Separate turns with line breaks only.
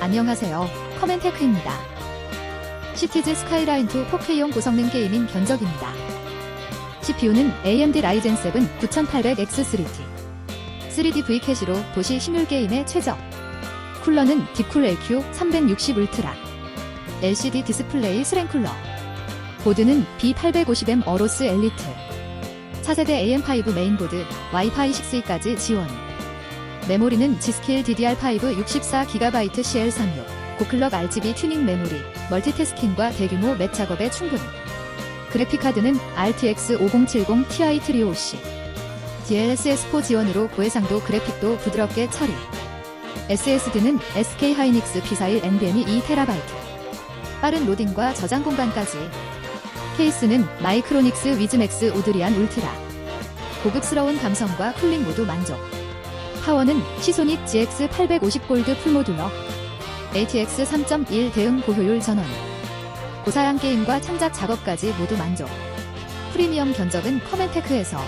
안녕하세요. 커멘테크입니다. 시티즈 스카이라인2 4K용 고성능 게이밍 견적입니다. CPU는 AMD 라이젠 7 9800X3D. 3D V 캐시로 도시 시뮬 게임에 최적. 쿨러는 딥쿨 LQ 360 울트라. LCD 디스플레이 스랭쿨러. 보드는 B850M 어로스 엘리트. 4세대 AM5 메인보드, 와이파이 6E까지 지원. 메모리는 G스킬 DDR5 64GB CL36, 고클럭 RGB 튜닝 메모리, 멀티태스킹과 대규모 맵 작업에 충분. 그래픽카드는 RTX 5070 Ti 트리오 C. DLSS4 지원으로 고해상도 그래픽도 부드럽게 처리. SSD는 SK 하이닉스 P41 NVMe 2TB. 빠른 로딩과 저장 공간까지. 케이스는 마이크로닉스 위즈맥스 우드리안 울트라. 고급스러운 감성과 쿨링 모두 만족. 파워는 시소닉 GX 850 골드 풀모듈러. ATX 3.1 대응 고효율 전원. 고사양 게임과 창작 작업까지 모두 만족. 프리미엄 견적은 커멘테크에서